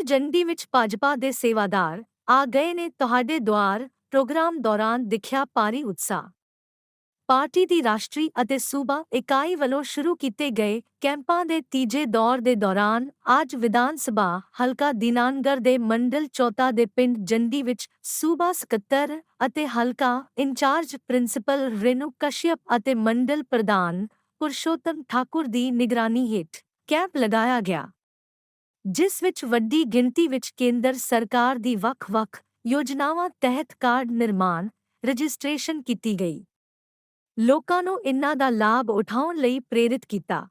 ਪਿੰਡ ਜੰਡੀ ਵਿੱਚ ਭਾਜਪਾ ਦੇ ਸੇਵਾਦਾਰ ਆ ਗਏ ਨੇ ਤੁਹਾਡੇ ਦੁਆਰ ਪ੍ਰੋਗਰਾਮ ਦੌਰਾਨ ਦਿਖਿਆ ਭਾਰੀ ਉਤਸ਼ਾਹ। ਪਾਰਟੀ ਦੀ ਰਾਸ਼ਟਰੀ ਅਤੇ ਸੂਬਾ ਇਕਾਈ ਵੱਲੋਂ ਸ਼ੁਰੂ ਕੀਤੇ ਗਏ ਕੈਂਪਾਂ ਦੇ ਤੀਜੇ ਦੌਰ ਦੇ ਦੌਰਾਨ ਅੱਜ ਵਿਧਾਨ ਸਭਾ ਹਲਕਾ ਦੀਨਾਨਗਰ ਦੇ ਮੰਡਲ ਚੌਥਾ ਦੇ ਪਿੰਡ ਜੰਡੀ ਵਿੱਚ ਸੂਬਾ ਸਕੱਤਰ ਅਤੇ ਹਲਕਾ ਇੰਚਾਰਜ ਪ੍ਰਿੰਸੀਪਲ ਰੇਨੂ ਕਸ਼ਯਪ ਅਤੇ ਮੰਡਲ ਪ੍ਰਧਾਨ ਪੁਰਸ਼ੋਤਮ ਠਾਕੁਰ ਦੀ ਨਿਗਰਾਨੀ ਹੇਠ ਕੈਂਪ ਲਗਾਇਆ ਗਿਆ। ਜਿਸ ਵਿੱਚ ਵੱਡੀ ਗਿਣਤੀ ਵਿੱਚ ਕੇਂਦਰ ਸਰਕਾਰ ਦੀ ਵੱਖ-ਵੱਖ ਯੋਜਨਾਵਾਂ ਤਹਿਤ ਕਾਰਡ ਨਿਰਮਾਣ, ਰਜਿਸਟ੍ਰੇਸ਼ਨ ਕੀਤੀ ਗਈ। ਲੋਕਾਂ ਨੂੰ ਇਨ੍ਹਾਂ ਦਾ ਲਾਭ ਉਠਾਉਣ ਲਈ ਪ੍ਰੇਰਿਤ ਕੀਤਾ।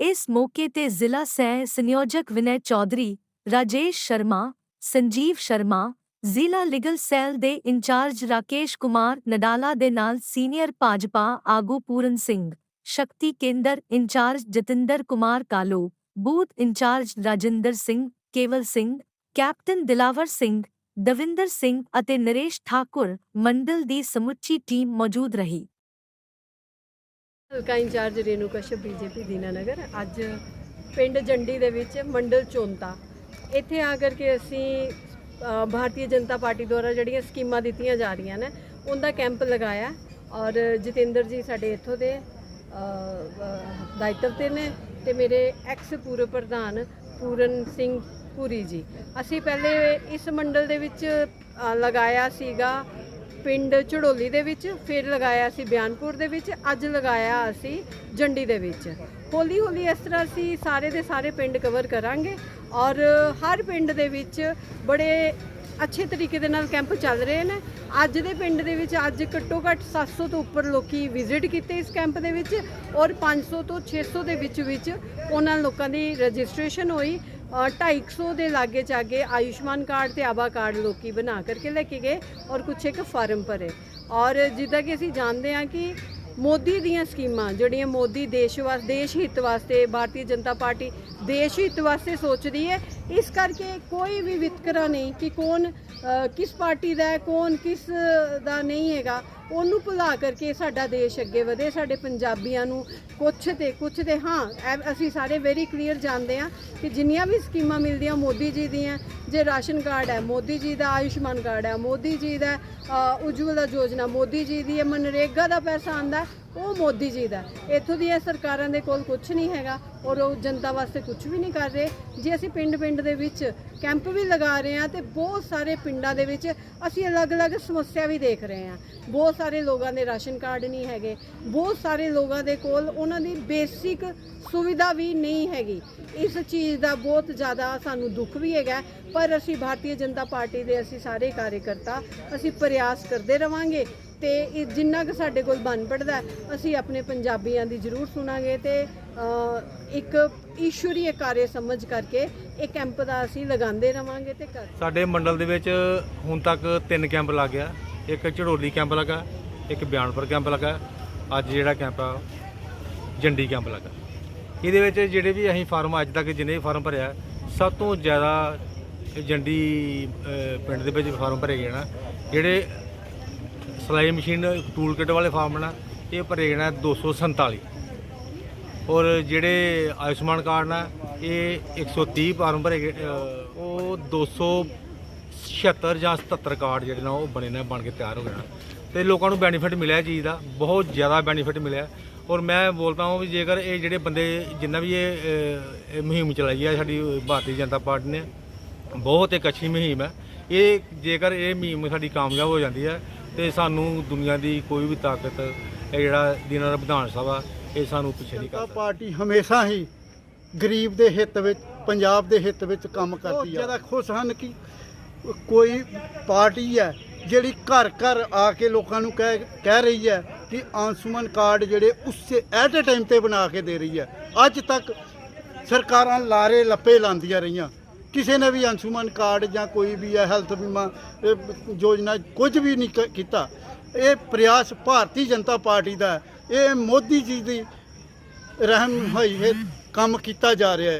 ਇਸ ਮੌਕੇ ਤੇ ਜ਼ਿਲ੍ਹਾ ਸਹਿ ਸੰਯੋਜਕ ਵਿਨੈ ਚੌਧਰੀ, ਰਾਜੇਸ਼ ਸ਼ਰਮਾ, ਸੰਜੀਵ ਸ਼ਰਮਾ, ਜ਼ਿਲ੍ਹਾ ਲੀਗਲ ਸੈੱਲ ਦੇ ਇੰਚਾਰਜ ਰਾਕੇਸ਼ ਕੁਮਾਰ ਨਡਾਲਾ ਦੇ ਨਾਲ ਸੀਨੀਅਰ ਭਾਜਪਾ ਆਗੂ Puran Singh, Shakti Kendra incharge Jatinder Kumar Kalo booth incharge Rajinder Singh, Kewal Singh, captain Dilawar Singh, Davinder Singh ਅਤੇ ਨਰੇਸ਼ ਠਾਕੁਰ ਮੰਡਲ ਦੀ ਸਮੁੱਚੀ ਟੀਮ ਮੌਜੂਦ ਰਹੀ। ਹਲਕਾ ਇੰਚਾਰਜ ਰੇਨੂ ਕਸ਼ਯਪ, ਬੀਜੇਪੀ, ਦੀਨਾਨਗਰ। ਅੱਜ ਪਿੰਡ ਜੰਡੀ ਦੇ ਵਿੱਚ ਮੰਡਲ ਚੋਂਤਾ। ਇੱਥੇ ਆ ਕਰਕੇ ਅਸੀਂ ਭਾਰਤੀ ਜਨਤਾ ਪਾਰਟੀ ਦੁਆਰਾ ਜਿਹੜੀਆਂ ਸਕੀਮਾਂ ਦਿੱਤੀਆਂ ਜਾ ਰਹੀਆਂ ਨੇ, ਉਹਦਾ ਕੈਂਪ ਲਗਾਇਆ ਔਰ ਜਤਿੰਦਰ ਜੀ ਸਾਡੇ ਇੱਥੋਂ ਦੇ ਦਾਇਤਵ ਤੇ ਨੇ। ਤੇ ਮੇਰੇ ਐਕਸ ਪੂਰਵ ਪ੍ਰਧਾਨ ਪੂਰਨ ਸਿੰਘ ਪੂਰੀ ਜੀ। ਅਸੀਂ ਪਹਿਲੇ ਇਸ ਮੰਡਲ ਦੇ ਵਿੱਚ ਲਗਾਇਆ ਸੀਗਾ ਪਿੰਡ ਝੜੋਲੀ ਦੇ ਵਿੱਚ, ਫਿਰ ਲਗਾਇਆ ਸੀ ਬਿਆਨਪੁਰ ਦੇ ਵਿੱਚ, ਅੱਜ ਲਗਾਇਆ ਅਸੀਂ ਜੰਡੀ ਦੇ ਵਿੱਚ। ਹੌਲੀ ਹੌਲੀ ਇਸ ਤਰ੍ਹਾਂ ਅਸੀਂ ਸਾਰੇ ਦੇ ਸਾਰੇ ਪਿੰਡ ਕਵਰ ਕਰਾਂਗੇ ਔਰ ਹਰ ਪਿੰਡ ਦੇ ਵਿੱਚ ਬੜੇ ਅੱਛੇ ਤਰੀਕੇ ਦੇ ਨਾਲ ਕੈਂਪ ਚੱਲ ਰਹੇ ਨੇ। ਅੱਜ ਦੇ ਪਿੰਡ ਦੇ ਵਿੱਚ ਅੱਜ ਘੱਟੋ ਘੱਟ 700 ਤੋਂ ਉੱਪਰ ਲੋਕੀ ਵਿਜ਼ਿਟ ਕੀਤੇ ਇਸ ਕੈਂਪ ਦੇ ਵਿੱਚ ਔਰ 500 ਤੋਂ 600 ਦੇ ਵਿੱਚ ਵਿੱਚ ਉਹਨਾਂ ਲੋਕਾਂ ਦੀ ਰਜਿਸਟ੍ਰੇਸ਼ਨ ਹੋਈ। ਔਰ 250 ਦੇ ਲਾਗੇ ਚਾਗੇ ਆਯੁਸ਼ਮਾਨ ਕਾਰਡ ਤੇ ਆਭਾ ਕਾਰਡ ਲੋਕੀ ਬਣਾ ਕਰਕੇ ਲੈ ਕੇ ਗਏ ਔਰ ਕੁਛ ਇੱਕ ਫਾਰਮ ਭਰੇ। ਔਰ ਜਿੱਦਾਂ ਕਿ ਅਸੀਂ ਜਾਣਦੇ ਹਾਂ ਕਿ ਮੋਦੀ ਦੀਆਂ ਸਕੀਮਾਂ, ਜਿਹੜੀਆਂ ਮੋਦੀ ਦੇਸ਼ ਵਾਸਤੇ ਦੇਸ਼ ਹਿੱਤ ਵਾਸਤੇ, ਭਾਰਤੀ ਜਨਤਾ ਪਾਰਟੀ ਦੇਸ਼ ਹਿੱਤ ਵਾਸਤੇ ਸੋਚਦੀ ਹੈ, ਇਸ ਕਰਕੇ ਕੋਈ ਵੀ ਵਿਤਕਰਾ ਨਹੀਂ ਕਿ ਕੌਣ ਕਿਸ ਪਾਰਟੀ ਦਾ ਹੈ ਕੌਣ ਕਿਸ ਦਾ ਨਹੀਂ ਹੈਗਾ ਉਹਨੂੰ ਭੁਲਾ ਕਰਕੇ ਸਾਡਾ ਦੇਸ਼ ਅੱਗੇ ਵਧੇ ਸਾਡੇ ਪੰਜਾਬੀਆਂ ਨੂੰ ਕੁਛ ਤੇ ਕੁਛ ਤੇ ਹਾਂ ਐ- ਅਸੀਂ ਸਾਰੇ ਵੈਰੀ ਕਲੀਅਰ ਜਾਣਦੇ ਹਾਂ ਕਿ ਜਿੰਨੀਆਂ ਵੀ ਸਕੀਮਾਂ ਮਿਲਦੀਆਂ ਮੋਦੀ ਜੀ ਦੀਆਂ ਜੇ ਰਾਸ਼ਨ ਕਾਰਡ ਹੈ ਮੋਦੀ ਜੀ ਦਾ ਆਯੁਸ਼ਮਾਨ ਕਾਰਡ ਹੈ ਮੋਦੀ ਜੀ ਦਾ ਅ, ਉਜਵਲਾ ਯੋਜਨਾ ਮੋਦੀ ਜੀ ਦੀ ਇਹ ਮਨਰੇਗਾ ਦਾ ਪੈਸਾ ਆਂਦਾ ਉਹ ਮੋਦੀ ਜੀ ਦਾ। ਇੱਥੋਂ ਦੀਆਂ ਸਰਕਾਰਾਂ ਦੇ ਕੋਲ ਕੁਝ ਨਹੀਂ ਹੈਗਾ ਔਰ ਉਹ ਜਨਤਾ ਵਾਸਤੇ ਕੁਝ ਵੀ ਨਹੀਂ ਕਰ ਰਹੇ। ਜੇ ਅਸੀਂ ਪਿੰਡ-ਪਿੰਡ ਦੇ ਵਿੱਚ ਕੈਂਪ ਵੀ ਲਗਾ ਰਹੇ ਹਾਂ ਤੇ ਬਹੁਤ ਸਾਰੇ ਪਿੰਡਾਂ ਦੇ ਵਿੱਚ ਅਸੀਂ ਅਲੱਗ-ਅਲੱਗ ਸਮੱਸਿਆ ਵੀ ਦੇਖ ਰਹੇ ਹਾਂ। ਬਹੁਤ ਸਾਰੇ ਲੋਕਾਂ ਦੇ ਰਾਸ਼ਨ ਕਾਰਡ ਨਹੀਂ ਹੈਗੇ। ਬਹੁਤ ਸਾਰੇ ਲੋਕਾਂ ਦੇ ਕੋਲ ਉਹਨਾਂ ਦੀ ਬੇਸਿਕ ਸੁਵਿਧਾ ਵੀ ਨਹੀਂ ਹੈਗੀ। ਇਸ ਚੀਜ਼ ਦਾ ਬਹੁਤ ਜ਼ਿਆਦਾ ਸਾਨੂੰ ਦੁੱਖ ਵੀ ਹੈਗਾ। ਪਰ ਅਸੀਂ ਭਾਰਤੀ ਜਨਤਾ ਪਾਰਟੀ ਦੇ ਅਸੀਂ ਸਾਰੇ ਕਾਰਜਕਰਤਾ ਅਸੀਂ ਪ੍ਰਯਾਸ ਕਰਦੇ ਰਵਾਂਗੇ। ਤੇ ਇਹ ਜਿੰਨਾ ਕੁ ਸਾਡੇ ਕੋਲ ਬਣ ਪੜਦਾ, ਅਸੀਂ ਆਪਣੇ ਪੰਜਾਬੀਆਂ ਦੀ ਜ਼ਰੂਰ ਸੁਣਾਂਗੇ ਤੇ ਇੱਕ ਈਸ਼ਵਰੀ ਕਾਰਜ ਸਮਝ ਕਰਕੇ ਇਹ ਕੈਂਪ ਦਾ ਅਸੀਂ ਲਗਾਉਂਦੇ ਰਵਾਂਗੇ ਤੇ ਕਰ ਸਾਡੇ ਮੰਡਲ ਦੇ ਵਿੱਚ ਹੁਣ ਤੱਕ ਤਿੰਨ ਕੈਂਪ ਲੱਗ ਗਿਆ। ਇੱਕ ਝੜੋਲੀ ਕੈਂਪ ਲੱਗਾ, ਇੱਕ ਬਿਆਨਪੁਰ ਕੈਂਪ ਲੱਗਾ, ਅੱਜ ਜਿਹੜਾ ਕੈਂਪ ਆ, ਜੰਡੀ ਕੈਂਪ ਲੱਗਾ। ਇਹਦੇ ਵਿੱਚ ਜਿਹੜੇ ਵੀ ਅਸੀਂ ਫਾਰਮ ਅੱਜ ਤੱਕ ਜਿੰਨੇ ਵੀ ਫਾਰਮ ਭਰਿਆ, ਸਭ ਤੋਂ ਜ਼ਿਆਦਾ ਜੰਡੀ ਪਿੰਡ ਦੇ ਵਿੱਚ ਫਾਰਮ ਭਰੇ ਗਏ ਨਾ। ਜਿਹੜੇ ਸਲਾਈ ਮਸ਼ੀਨ ਟੂਲ ਕਿਟ ਵਾਲੇ ਫਾਰਮ ਨਾ ਇਹ ਭਰੇ ਗਏ ਨਾ 247 ਔਰ ਜਿਹੜੇ ਆਯੁਸ਼ਮਾਨ ਕਾਰਡ ਨਾ ਇਹ 130 ਫਾਰਮ ਭਰੇ ਗਏ ਅਹ, ਉਹ 276 ਜਾਂ 77 ਕਾਰਡ ਜਿਹੜੇ ਨਾ ਉਹ ਬਣੇ ਨੇ ਬਣ ਕੇ ਤਿਆਰ ਹੋ ਗਏ ਨੇ। ਤੇ ਲੋਕਾਂ ਨੂੰ ਬੈਨੀਫਿਟ ਮਿਲਿਆ ਚੀਜ਼ ਦਾ ਬਹੁਤ ਜ਼ਿਆਦਾ ਬੈਨੀਫਿਟ ਮਿਲਿਆ। ਔਰ ਮੈਂ ਬੋਲਦਾ ਹਾਂ ਵੀ ਜੇਕਰ ਇਹ ਜਿਹੜੇ ਬੰਦੇ ਜਿੰਨਾ ਵੀ ਇਹ ਮੁਹਿੰਮ ਚਲਾਈ ਹੈ ਸਾਡੀ ਭਾਰਤੀ ਜਨਤਾ ਪਾਰਟੀ ਨੇ ਬਹੁਤ ਇੱਕ ਅੱਛੀ ਮੁਹਿੰਮ ਹੈ। ਇਹ ਜੇਕਰ ਇਹ ਮੁਹਿੰਮ ਸਾਡੀ ਕਾਮਯਾਬ ਹੋ ਜਾਂਦੀ ਹੈ ਤੇ ਸਾਨੂੰ ਦੁਨੀਆ ਦੀ ਕੋਈ ਵੀ ਤਾਕਤ ਇਹ ਜਿਹੜਾ ਦਿਨਾਂ ਦਾ ਵਿਧਾਨ ਸਭਾ ਇਹ ਸਾਨੂੰ ਪਿੱਛੇ ਨਹੀਂ ਜਨਤਾ ਕਰ ਪਾਰਟੀ ਹਮੇਸ਼ਾ ਹੀ ਗਰੀਬ ਦੇ ਹਿੱਤ ਵਿੱਚ ਪੰਜਾਬ ਦੇ ਹਿੱਤ ਵਿੱਚ ਕੰਮ ਕਰਦੀ ਹੈ ਜ਼ਿਆਦਾ ਖੁਸ਼ ਹਨ ਕਿ ਕੋਈ ਪਾਰਟੀ ਹੈ ਜਿਹੜੀ ਘਰ ਘਰ ਆ ਕੇ ਲੋਕਾਂ ਨੂੰ ਕਹਿ ਕਹਿ ਰਹੀ ਹੈ ਕਿ ਆਯੁਸ਼ਮਾਨ ਕਾਰਡ ਜਿਹੜੇ ਉਸੇ ਐਟ ਅ ਟਾਈਮ ਤੇ ਬਣਾ ਕੇ ਦੇ ਰਹੀ ਹੈ। ਅੱਜ ਤੱਕ ਸਰਕਾਰਾਂ ਲਾਰੇ ਲੱਪੇ ਲਾਉਂਦੀਆਂ ਰਹੀਆਂ। ਕਿਸੇ ਨੇ ਵੀ ਆਯੁਸ਼ਮਾਨ ਕਾਰਡ ਜਾਂ ਕੋਈ ਵੀ ਹੈ ਹੈਲਥ ਬੀਮਾ ਯੋਜਨਾ ਕੁਝ ਵੀ ਨਹੀਂ ਕ- ਕੀਤਾ ਇਹ ਪ੍ਰਯਾਸ ਭਾਰਤੀ ਜਨਤਾ ਪਾਰਟੀ ਦਾ ਹੈ। ਇਹ ਮੋਦੀ ਜੀ ਦੀ ਰਹਿਮ ਹੋਈ ਹੈ ਕੰਮ ਕੀਤਾ ਜਾ ਰਿਹਾ ਹੈ